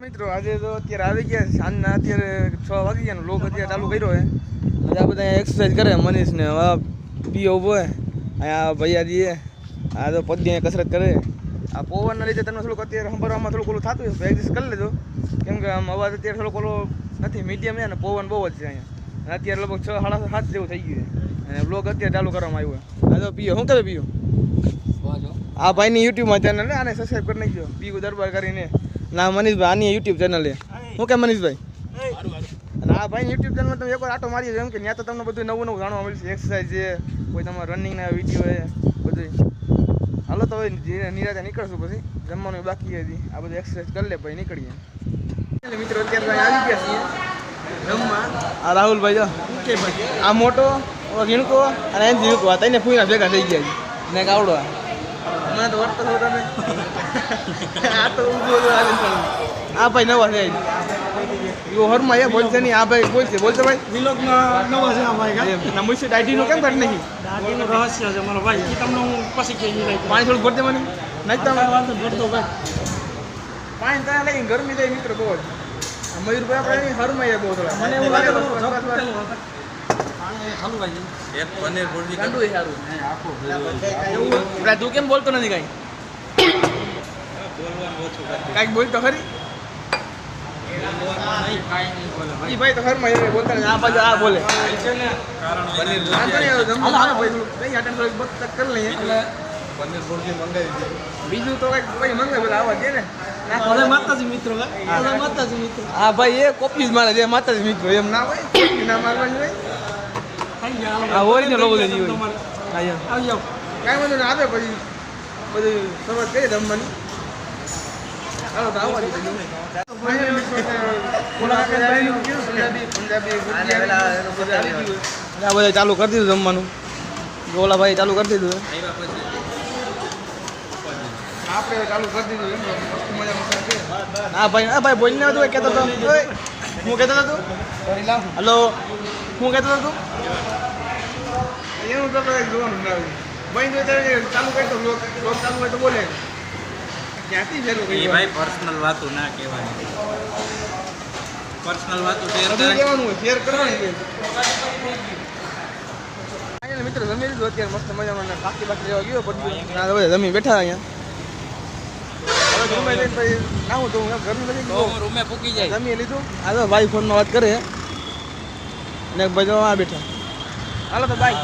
મિત્રો આજે તો અત્યારે આવી ગયા સાંજના અત્યારે છ વાગી ગયા લોક અત્યારે ચાલુ કર્યો હે બધા બધા એક્સરસાઇઝ કરે મનીષ ને હવે પીઓ ઊભો અહીંયા ભૈયાજી આ તો પદ્ય કસરત કરે. આ પવનના લીધે તમને થોડુંક અત્યારે સંભળવામાં થોડુંક ઓલું થતું હોય એડજસ્ટ કરી લેજો. કેમ કે આમ અવાજ અત્યારે થોડોક ઓલો નથી મીડિયમ છે ને પવન બહુ જ છે અહીંયા. અત્યારે લગભગ છ સાડા સાત જેવું થઈ ગયું છે. અને બ્લોગ અત્યારે ચાલુ કરવામાં આવ્યો હોય આ તો પીઓ. શું કરે પીઓ? આ ભાઈની યુટ્યુબમાં ચેનલ ને આને સબસ્ક્રાઈબ કરી નાખજો. પીઓ દરબાર કરીને. ના મનીષભાઈ આની યુટ્યુબ ચેનલ છે હું કે મનીષભાઈ? અને આ ભાઈ યુટ્યુબ ચેનલમાં તમે એકવાર આટો મારી એમ કે ત્યાં તો તમને બધું નવું નવું જાણવા મળશે એક્સરસાઇઝ છે કોઈ તમારા રનિંગના વીડિયો છે બધું હાલો તો હવે નિરાતે નીકળશું પછી. જમવાનું બાકી હતી આ બધું એક્સરસાઇઝ કરી લે ભાઈ નીકળીએ. એટલે મિત્રો અત્યારે આવી ગયા છીએ જમવા. આ રાહુલભાઈ જો. આ મોટો ઝીણકો અને એને ઝીણકો આ એને ફૂઈના ભેગા થઈ ગયા છે. ને કાવડો. મને તો વર્તો છો તમે આ તો ઊભો જો લીધો. આ ભાઈ નવા છે. યો હરમાં એ બોલશે નહીં. આ ભાઈ બોલશે. બોલશે ભાઈ? વિલોકમાં નવા છે આ ભાઈ કા? ના મુશે ડાયટીનું કેમ કાઢ નહીં? દાદીનું રહસ્ય છે મારો ભાઈ. ઈ તમને હું પછી કહી ભાઈ. પાણી થોડું ભરતે મને નહીં તમે વાંધો ભરતો ભાઈ. પાણી ત્યાં લઈને ગરમી થાય મિત્ર બહુ જ. આ મયુરભાઈ આપણે હરમાં એ બહુ થોડા. મને એવું લાગે એક પનીર ભુરજી ગાંડું સારું આખું તું કેમ બોલતો નથી કાંઈ? બોલવાનું ઓછું કરી બોલતો ખરી? ભાઈ તો ઘરમાં બોલતા આ બાજુ આ બોલે. છે બીજું તો કંઈક કઈ મંગાવે બધા આવા છે ને. માતાજી મિત્રો માતાજી મિત્રો. હા ભાઈ એ કોપી જ મારે જે માતાજી મિત્રો એમ ના હોય કોપી ના મારવાની હોય. થઈ ગયા હાલો આ ભાઈ. original હોવું જોઈએ. તમારે. હા એમ. આવી જાવ કાંઈ વાંધો નહીં આવે પછી. બધું શરૂઆત કરી જમવાની ચાલો તો આવવાની આ બધા ચાલુ કરી દીધું જમવાનું ગોલાભાઈ ચાલુ કરી દીધું આપણે ચાલુ કરી દીધું એમ હા ભાઈ હા ભાઈ બોલને હતું કહેતો હતો હું કહેતો હતો હેલો હલો. હું કહેતો હતો તું? એનું તો કદાચ જોવાનું ના આવ્યું ભાઈ જો ત્યારે ચાલુ કરતો લોક લોક ચાલુ હોય તો બોલે. ક્યાંથી શરૂ એ ભાઈ પર્સનલ વાતો ના કહેવાની. પર્સનલ વાતો શેર કરવાનું હોય શેર કરવાની હોય. અહીંયા મિત્ર જમી લીધું અત્યારે મસ્ત મજામાં ને બાકી બાકી લેવા ગયો બધું. જમી બેઠા અહીંયા. ભાઈ ફોનમાં વાત કરે. ને આ બેઠા. હાલો તો બાય